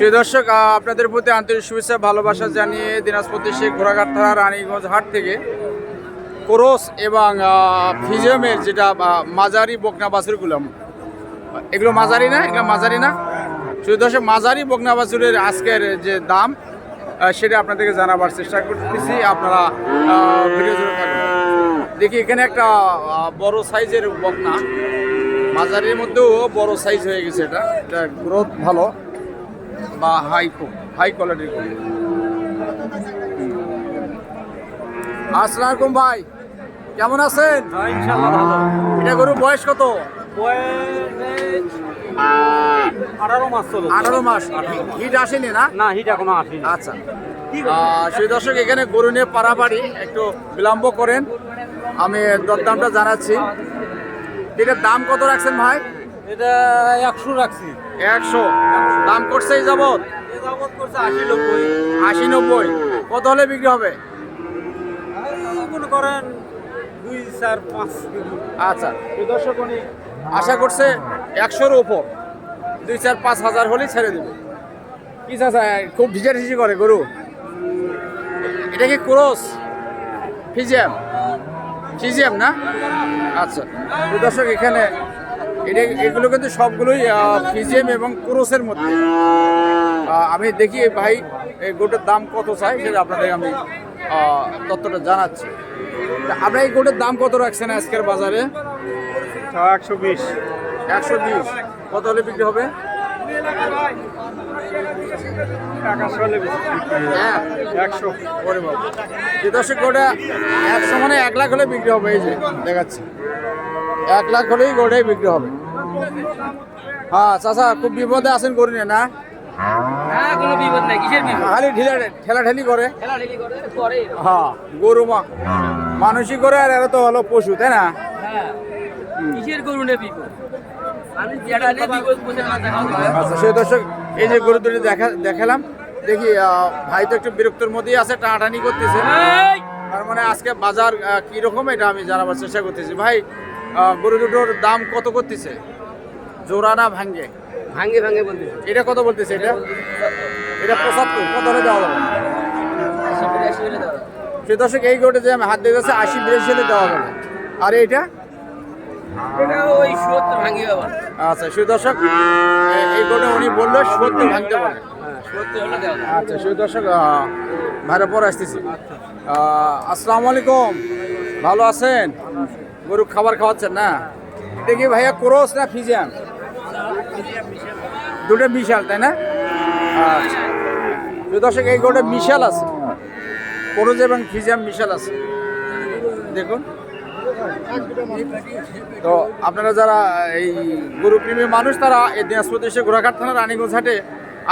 প্রিয় দর্শক আপনাদের প্রতি আন্তরিক শুভেচ্ছা, ভালোবাসা জানিয়ে দিনাজপুর শেখ ঘোড়াঘাট থানা রানীগঞ্জ হাট থেকে কোরস এবং ফিজিয়ামের যেটা মাঝারি বকনা বাছুরগুলো এগুলো মাঝারি না? এগুলো মাঝারি না? প্রিয় দর্শক, মাঝারি বকনা বাছুরের আজকের যে দাম সেটা আপনাদেরকে জানাবার চেষ্টা করতেছি। আপনারা দেখি, এখানে একটা বড় সাইজের বকনা। মাঝারির মধ্যেও বড় সাইজ হয়ে গেছে এটা। এটা গ্রোথ ভালো। বা হাই হাই কোয়ালিটির গরু আসসালামু ভাই কেমন আছেন? এটা গরু বয়স কত? আঠারো মাস হিট আসেনি না? না হিট এখনও আসেনি। আচ্ছা। আহ, সেই দর্শক এখানে গরু নিয়ে একটু বিলম্ব করেন। আমি দরদামটা জানাচ্ছি। এটার দাম কত রাখছেন ভাই? এটা একশো রাখছি। একশো? দাম করছে এই যাবত করছে আশি নব্বই। আশি নব্বই? কত হলে বিক্রি হবে? মনে করেন দুই চার পাঁচ আচ্ছা। দর্শক উনি আশা করছে একশোর ওপর। দুই চার পাঁচ হাজার হলেই ছেড়ে দেবে। কি চাচা খুব ভিজা ভিজি করে গরু? এটা কি ক্রস? ফিজিয়াম? ফিজিয়াম না? আচ্ছা। দর্শক এখানে এটা এগুলো কিন্তু সবগুলোই আহ, ফিজিয়াম এবং ক্রোসের মধ্যে। আমি দেখি ভাই এই গোটের দাম কত চাই সেটা আপনাদের আমি তথ্যটা জানাচ্ছি। আপনার এই গোটের দাম কত রাখছেন আজকের বাজারে? একশো বিশ। একশো বিশ। কত হলে বিক্রি হবে? একশো হলে বেশি এক একশো। ওরে বাবা যে দর্শক গোটা একশো মানে এক লাখ হলে বিক্রি হবে এই যে দেখাচ্ছি। এক লাখ হলেই গোটাই বিক্রি হবে। হ্যাঁ চাচা খুব বিপদে আছেন করি না? খালি ঢিলা ঠেলা ঠেলি করে হ্যাঁ গরু মা মানুষই করে আর এরা তো হলো পশু তাই না? হ্যাঁ কিসের গরু আচ্ছা দর্শক এই যে গরু দুটি দেখা দেখালাম দেখি ভাই তো একটু বিরক্তর মধ্যেই আছে টানাটানি করতেছে। তার মানে আজকে বাজার আহ, কি রকম এটা আমি জানাবার চেষ্টা করতেছি। ভাই গরু দুটোর দাম কত করতেছে? জোড়া না ভাঙ্গে? ভাঙ্গে ভাঙ্গে বলতে এটা কত বলতেছে এটা? এটা পঁচাত্তর। কত হলে দেওয়া যাবে? সে দর্শক এই গরুটা যে আমি হাত দিয়ে দিতেছে আশি বিরাশি হলে দেওয়া যাবে। আর এইটা? আচ্ছা সে দর্শক এই গরুটা উনি বলল সত্তর ভাঙতে বলে। হ্যাঁ আচ্ছা সেই দর্শক ভাইরা পরে আসতেছি। আহ, আসসালামু আলাইকুম। ভালো আছেন? গরু খাবার খাওয়াচ্ছেন না? এটা কি ভাইয়া ক্রোস না ফিজিয়ান? দুটো বিশাল, তাই না? আচ্ছা। দর্শক, এই গরুটা মিশাল আছে। ক্রোজ এবং ফিজিয়াম মিশাল আছে। দেখুন। তো আপনারা যারা এই গরু প্রেমী মানুষ, তারা এই দিনাজপুর দেশে ঘোড়াঘাট থানা রানীগঞ্জ হাটে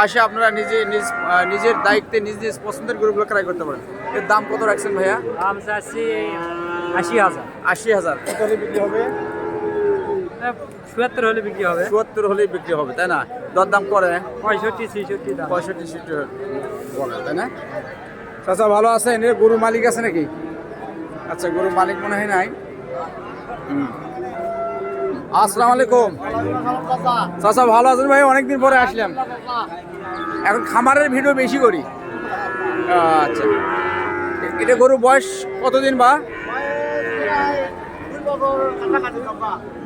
আসে আপনারা নিজে নিজ নিজের দায়িত্বে নিজ নিজ পছন্দের গরুগুলো ক্রয় করতে পারেন। এর দাম কত রাখছেন ভাইয়া? দাম চাচ্ছি আশি হাজার। আশি হাজার। কত হলে বিক্রি হবে? চুয়াত্তর হলে বিক্রি হবে। চুয়াত্তর হলেই বিক্রি হবে তাই না? দর দাম করে। পঁয়ষট্টি ছেষট্টি দাম। পঁয়ষট্টি সিটি বলে তাই না? চাচা ভালো আছেন? এর গরুর মালিক আছে নাকি? আচ্ছা গরুর মালিক মনে হয় নাই। হুম। আসসালামু আলাইকুম। চাচা, ভালো আছেন ভাই? অনেকদিন পরে আসলাম। এখন খামারের ভিডিও বেশি করি। আচ্ছা। এটা গরুর বয়স কতদিন বা?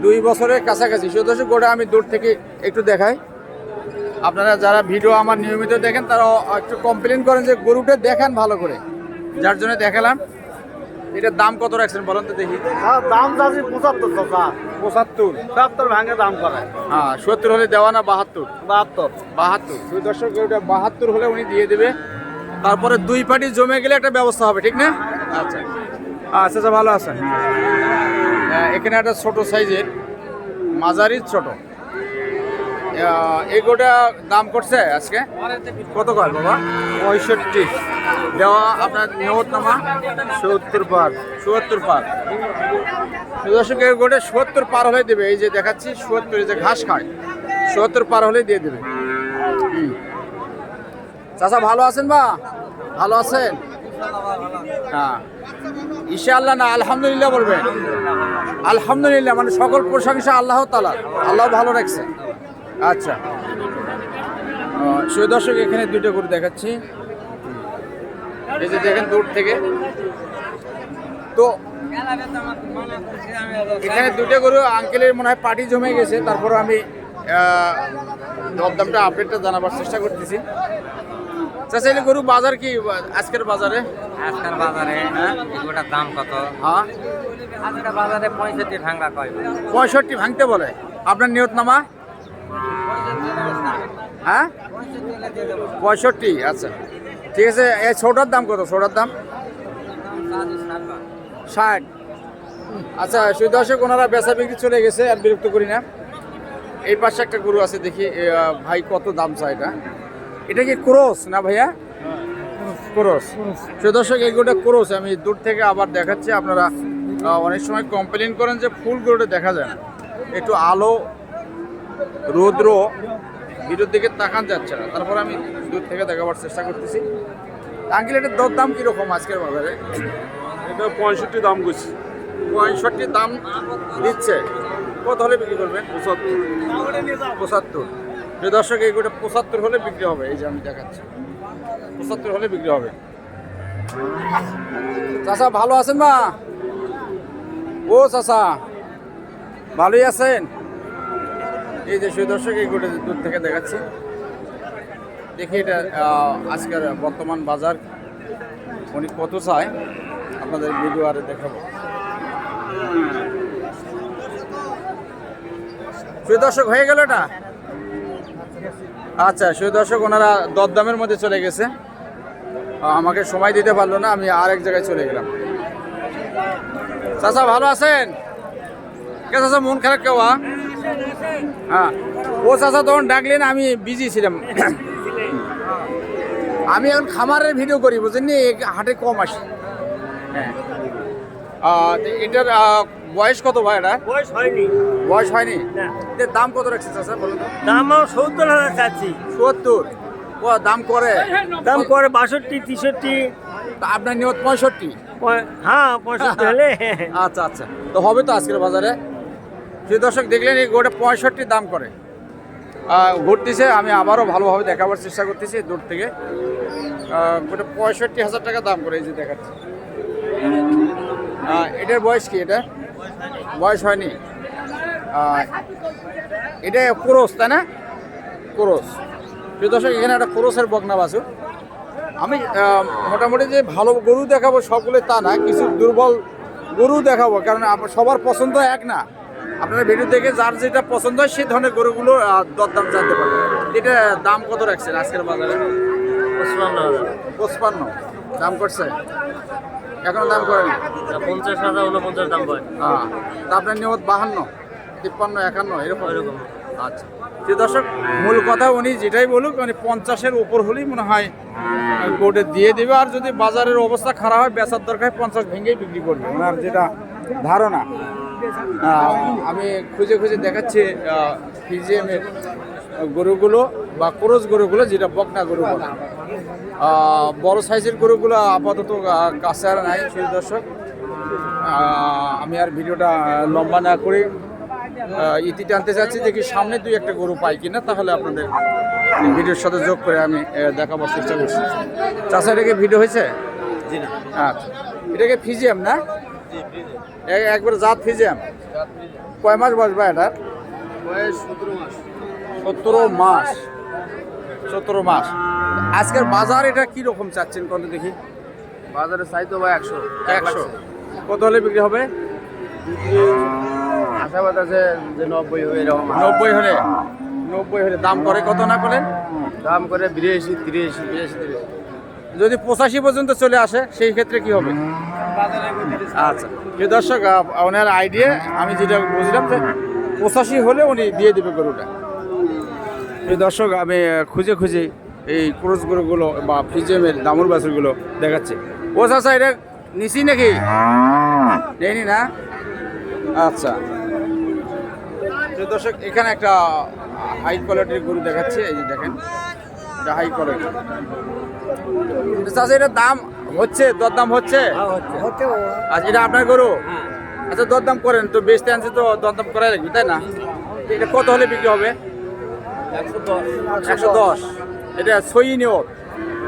দুই বছরের কাছাকাছি। সুদর্শক গোটা আমি দূর থেকে একটু দেখাই। আপনারা যারা ভিডিও আমার নিয়মিত দেখেন তারা একটু কমপ্লেন করেন যে গরুটা দেখান ভালো করে। যার জন্য দেখালাম। এটার দাম কত রাখছেন বলেন তো দেখি। দাম চাচ্ছি পঁচাত্তর চাচা। পঁচাত্তর? সত্তর ভাঙে দাম করে। হ্যাঁ সত্তর হলে দেওয়া না বাহাত্তর? বাহাত্তর। বাহাত্তর। দুই দর্শক ওটা বাহাত্তর হলে উনি দিয়ে দেবে। তারপরে দুই পার্টি জমে গেলে একটা ব্যবস্থা হবে ঠিক না? আচ্ছা। আচ্ছা আচ্ছা ভালো আছেন? এখানে একটা ছোট সাইজের মাঝারির ছোট। আহ, এই গোটা দাম করছে আজকে। কত কয় বাবা? পঁয়ষট্টি। দেওয়া আপনার নিয়তনামা সত্তর পার। সত্তর পার। দর্শক এই গোটা সত্তর পার হলে দেবে। এই যে দেখাচ্ছি সত্তর এই যে ঘাস খায় সত্তর পার হলে দিয়ে দেবে। চাচা ভালো আছেন বা? ভালো আছেন? হ্যাঁ। ইনশাআল্লাহ না আলহামদুলিল্লাহ বলবেন। আলহামদুলিল্লাহ মানে সকল প্রশংসা আল্লাহ তালা আল্লাহ ভালো রাখছে। আচ্ছা। আহ, দর্শক এখানে দুইটা গরু দেখাচ্ছি। এই যে দেখেন দূর থেকে। তো এখানে দুটো গরু আঙ্কেলের মনে হয় পার্টি জমে গেছে। তারপর আমি দরদামটা আপডেটটা জানাবার চেষ্টা করতেছি। চাচা এলে গরু বাজার কি আজকের বাজারে? আজকের বাজারে এগুলোটার দাম কত? হ্যাঁ। আজকাল বাজারে পঁয়ষট্টি ভাঙ্গা কয়? পঁয়ষট্টি ভাঙতে বলে। আপনার নিয়ত নামা হ্যাঁ? পঁয়ষট্টি আচ্ছা। ঠিক আছে, এই ছোটার দাম কত? ছোটার দাম? ষাট। আচ্ছা সেই দর্শক, ওনারা বেচা বিক্রি চলে গেছে, আর বিরক্ত করি না। এই পাশে একটা গরু আছে, দেখি ভাই কত দাম চাই এটা? এটা কি ক্রোস না ভাইয়া? ক্রোস। সেই দর্শক, এই গরুটা ক্রোস, আমি দূর থেকে আবার দেখাচ্ছি, আপনারা অনেক সময় কমপ্লেন করেন যে ফুল গরুটা দেখা যায় না। একটু আলো, রৌদ্র ভিডিওর দিকে তাকান যাচ্ছে না। তারপর আমি দূর থেকে দেখাবার চেষ্টা করতেছি। আঙ্কেল এটার দর দাম কীরকম আজকের বাজারে? এটা পঁয়ষট্টি দাম করছি। পঁয়ষট্টি দাম দিচ্ছে। কত হলে বিক্রি করবেন? পঁচাত্তর। পঁচাত্তর। যে দর্শক এই গোটা পঁচাত্তর হলে বিক্রি হবে। এই যে আমি দেখাচ্ছি। পঁচাত্তর হলে বিক্রি হবে। চাচা ভালো আছেন মা? ও চাচা ভালোই আছেন? এই যে দর্শক, এই গোটা দূর থেকে দেখাচ্ছি। দেখি এটা আজকের বর্তমান বাজার। উনি কত চায়? আপনাদের ভিডিও আরে দেখাবো। সুদর্শক হয়ে গেল এটা? আচ্ছা সুদর্শক ওনারা দরদামের মধ্যে চলে গেছে। আমাকে সময় দিতে পারল না, আমি আর এক জায়গায় চলে গেলাম। চাচা, ভালো আছেন? কে চাচা, মন খারাপ কেউ? হ্যাঁ ও চাচা তখন ডাকলেন আমি বিজি ছিলাম। আমি এখন খামারের ভিডিও করি বুঝলেন হাটে কম আসি। হ্যাঁ। এটার বয়স কত ভাই এটা? বয়স হয়নি। বয়স হয়নি? দাম কত রাখছে চাচা বলুন দাম সত্তর হাজার চাচ্ছি। সত্তর? ও দাম করে? দাম করে বাষট্টি তেষট্টি। আপনার নিয়ত পঁয়ষট্টি? পঁয়- হ্যাঁ পঁয়ষট্টি হলে। আচ্ছা আচ্ছা। তো হবে তো আজকের বাজারে। যে দর্শক দেখলেন, এই গোটা পঁয়ষট্টি দাম করে। ঘুরতেছে আমি আবারও ভালোভাবে দেখাবার চেষ্টা করতেছি দূর থেকে। গোটা পঁয়ষট্টি হাজার টাকা দাম করে এই যে দেখাচ্ছি। এটার বয়স কি এটা? বয়স হয়নি। এটা ক্রোস তাই না? ক্রোস যে দর্শক, এখানে একটা ক্রোসের বকনা বাছুর আমি মোটামুটি যে ভালো গরু দেখাবো সকলে তা না, কিছু দুর্বল গরু দেখাবো, কারণ সবার পছন্দ এক না। আপনারা ভিডিও দেখে যার যেটা পছন্দ হয় সেই ধরনের গরুগুলো দরদাম জানতে পারবেন এটা দাম কত রাখছেন আজকের বাজারে? পঁচপান্ন দাম করছে? এখন দাম করেন? পঞ্চাশ হাজার উনপঞ্চাশ দাম পড়ে হ্যাঁ তা আপনার নিয়ত বাহান্ন তিপ্পান্ন একান্ন এরকম? এরকম আচ্ছা। যে দর্শক মূল কথা উনি যেটাই বলুক মানে পঞ্চাশের উপর হলেই মনে হয় কোর্টে দিয়ে দেবে। আর যদি বাজারের অবস্থা খারাপ হয় বেচার দরকার পঞ্চাশ ভেঙেই বিক্রি করবে। ওনার যেটা ধারণা আমি খুঁজে খুঁজে দেখাচ্ছি ফিজিএমের গরুগুলো বা ক্রোজ গরুগুলো যেটা বকনা গরু বলে বড় সাইজের গরুগুলো আপাতত কাছে আর নাই সেই দর্শক। আমি আর ভিডিওটা লম্বা না করে ইতি টানতে চাচ্ছি দেখি সামনে দুই একটা গরু পাই কিনা তাহলে আপনাদের ভিডিওর সাথে যোগ করে আমি দেখাবার চেষ্টা করছি। চাষা এটাকে ভিডিও হয়েছে? আচ্ছা। এটাকে ফিজিয়াম না? একবার জাত ফিজিয়াম। কয় মাস বসবা এটার? সতেরো মাস। সতেরো মাস। আজকের বাজার এটা কি রকম চাচ্ছেন কত দেখি? বাজারে চাইতো বা একশো। একশো। কত হলে বিক্রি হবে? আশাবাদ আছে যে নব্বই হবে এরকম নব্বই হলে? নব্বই হলে। দাম করে কত না করেন দাম করে বিরাশি তিরিশি বিরাশি তিরিশ। যদি পঁচাশি পর্যন্ত চলে আসে সেই ক্ষেত্রে কি হবে? আচ্ছা। যে দর্শক ওনার আইডিয়া আমি যেটা বুঝলাম যে পঁচাশি হলে উনি দিয়ে দেবে গরুটা। এই দর্শক, আমি খুঁজে খুঁজে এই ক্রোজ গরুগুলো বা ফিজিএমের দামুর বাছুরগুলো দেখাচ্ছে। ও চাচা এটা নিছি নাকি? নেয়নি না? আচ্ছা। দর্শক, এখানে একটা হাই কোয়ালিটির গরু দেখাচ্ছে। এই যে দেখেন, এটা হাই কোয়ালিটি চাচা, এটার দাম হচ্ছে? দরদাম হচ্ছে? আচ্ছা এটা আপনার গরু? আচ্ছা দরদাম করেন তো বেচতে আনছে তো দরদাম করাই লাগবে তাই না? এটা কত হলে বিক্রি হবে? একশো দশ। এটা সই নিয়র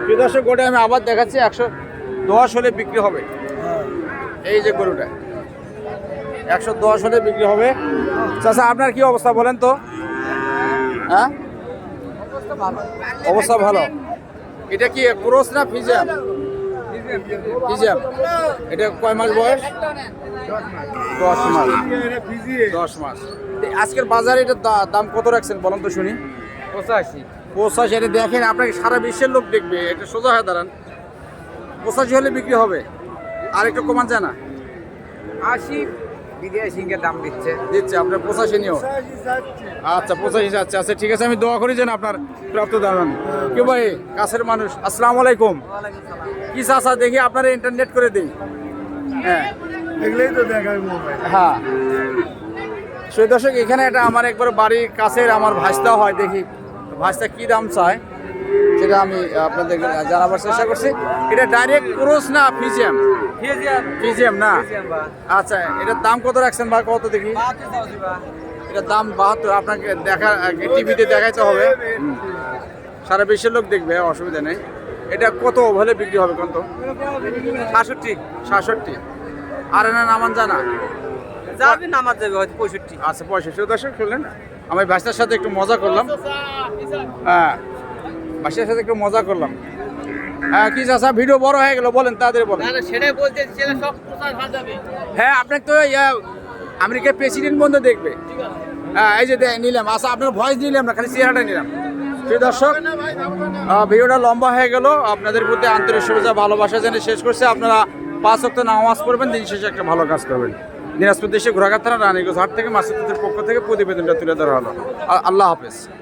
প্রিয় দর্শক গোটা আমি আবার দেখাচ্ছি একশো দশ হলে বিক্রি হবে। এই যে গরুটা। একশো দশ হলে বিক্রি হবে। চাচা আপনার কি অবস্থা বলেন তো? হ্যাঁ? অবস্থা ভালো। এটা কি ক্রোস না ফিজিয়াম ফিজিয়াম এটা কয় মাস বয়স? দশ মাস। দশ মাস। আজকের বাজারে এটার দাম কত রাখছেন বলেন তো শুনি। পঁচাশি। পঁচাশি এটা দেখেন আপনাকে সারা বিশ্বের লোক দেখবে এটা সোজা হয়ে দাঁড়ান। পঁচাশি হলে বিক্রি হবে। আর একটু কমান যায় না। আশি বিদেশিকে দাম দিচ্ছে। দিচ্ছে আপনার পঁচাশি নিও আচ্ছা পঁচাশি আচ্ছা আচ্ছা ঠিক আছে আমি দোয়া করি যেন আপনার প্রাপ্ত দাঁড়ান কেউ ভাই কাছের মানুষ আসসালামু আলাইকুম। কি চাষা দেখি আপনারা ইন্টারনেট করে দিই। হ্যাঁ। এগুলোই তো দেখায় হ্যাঁ। সেই দর্শক এখানে একটা আমার একবার বাড়ির কাছের আমার ভাস্তা হয় দেখি। ভাস্তা কি দাম চায়? সেটা আমি আপনাদের জানাবার চেষ্টা করছি। এটা ডাইরেক্ট ক্রোস না ফিজিয়াম ফিজিয়াম না? আচ্ছা এটার দাম কত রাখছেন বা কত দেখি? এটার দাম বাহাত্তর আপনাকে দেখা টিভিতে দেখাইতে হবে। সারা বিশ্বের লোক দেখবে অসুবিধা নেই। এটা কত হলে বিক্রি হবে কত সাতষট্টি। সাতষট্টি। আর না নামান জানা? যাবে নামাজ যাবে হয়তো পঁয়ষট্টি। আচ্ছা পঁয়ষট্টি। দর্শক শুনলেন আমি বাচ্চার সাথে একটু মজা করলাম। হ্যাঁ। বাচ্চার সাথে একটু মজা করলাম। হ্যাঁ কি চাষা ভিডিও বড় হয়ে গেল বলেন তাদের বলেন। সেটাই বলতে সব হয়ে আপনাকে তো আমেরিকার প্রেসিডেন্ট বন্ধু দেখবে। হ্যাঁ এই যে নিলাম। আচ্ছা আপনার ভয়েস নিলাম না খালি চেহারাটা নিলাম। সেই দর্শক ভিডিওটা লম্বা হয়ে গেল। আপনাদের প্রতি আন্তরিক শুভেচ্ছা ভালোবাসা জেনে শেষ করছে। আপনারা পাঁচ অক্ট নামাজ পড়বেন দিন শেষে একটা ভালো কাজ করবেন। দিনাজপুর দেশে ঘোরাঘাট থানা রানীগঞ্জ হাট থেকে মাসুদের পক্ষ থেকে প্রতিবেদনটা তুলে ধরা হলো। আল্লাহ হাফেজ।